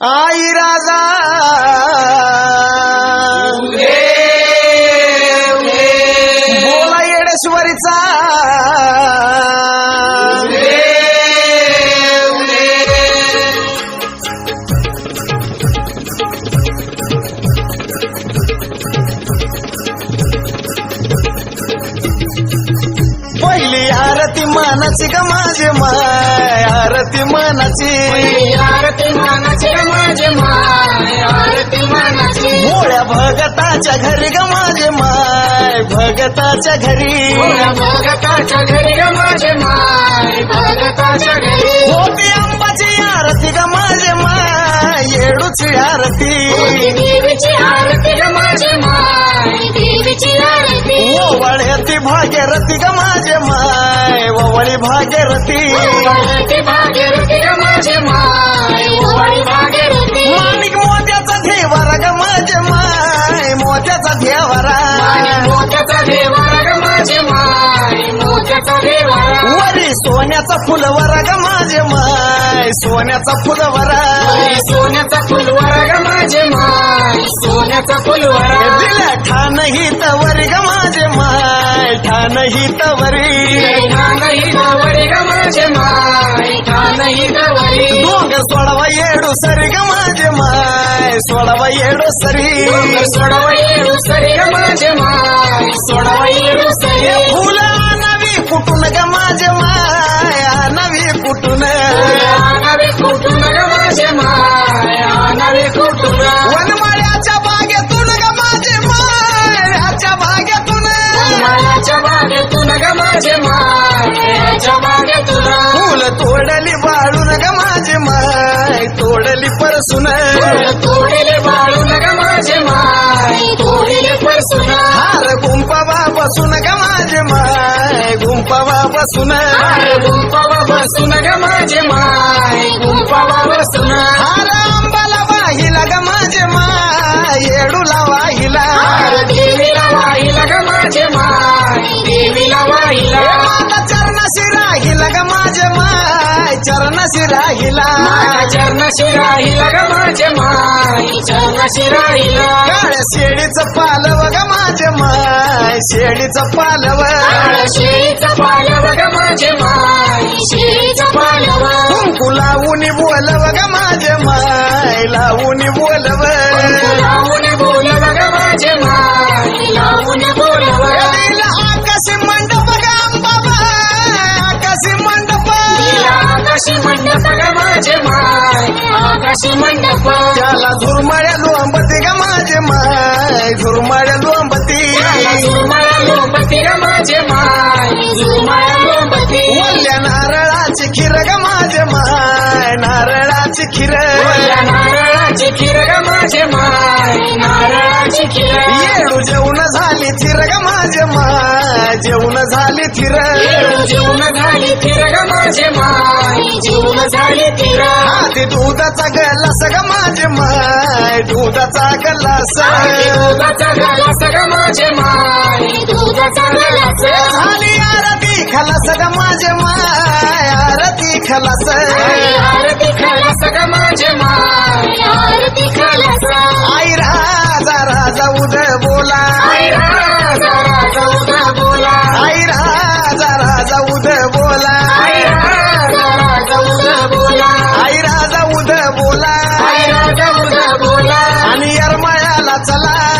आई राजा। बोला येडेश्वरीचा। पहिली आरती मानाची ग माझे माय? आरती मानाची. आरती मानाची माझे माय? आरती मानाची. भोळ्या भगताच्या घरी ग माझे माय? भगताच्या घरी. भगताच्या घरी ग माझे माय? भगताच्या घरी. होती अंबाची आरती ग माझे माय? येडूची आरती. देवीची आरती ग माझे माय? देवीची आरती. ओवळ्याती भाग्यरथी ग माझे माय? भागीरथी. माणिक मोत्याचा देवारा ग माझे माय मोत्याचा देवारा वरी सोन्याचा फुलवरा ग माझे माय सोन्याचा फुलवरा सोन्याचा फुलवारा ग माझे माय सोन्याचा फुलवारा दिल्या ठाण ही तवरी ग माझे माय ठाण ही तवरी ठाणही गवरी ग माझे माय ठाणही गवरी दोघ सोडवा येडू सरी ग माझे माय सोडवा येडू सरी सोडवा बाळून ग माझे माय तोडली परसून. तोडले बाळून ग माझे माय तोडले परसून. हार गुंपावा बसून ग माझे माय गुंपावा बसून अरे चरणाशी राहिला. माझ्या चरणाशी राहिला ग माझे माय. चरणाशी राहिला. काळ्या शेळीचं पालव ग माझे माय. शेळीचं पालव. शेळीचं पालव ग माझे माय. शेळीचं पालव. कुंकू लावून बोलव ग माझे माय. लावून बोलव. आकाशी मंडप त्याला झुरमाळ्या लोंबती ग माझे माय? झुरमाळ्या जेवण झाली थिर येडू जेवण झाली खीर ग माझे माय. जेवण झाली खीर आधी दुधाचा गलास ग माझे माय. दुधाचा गलास. दुधाचा गलास ग माझे माय. दुधाचा गलास. झाली आरती खलास ग माझे माय. आरती खलास. आरती खलास ग माझे माय. आरती खलास. आई राजा राजा उद बोला. चला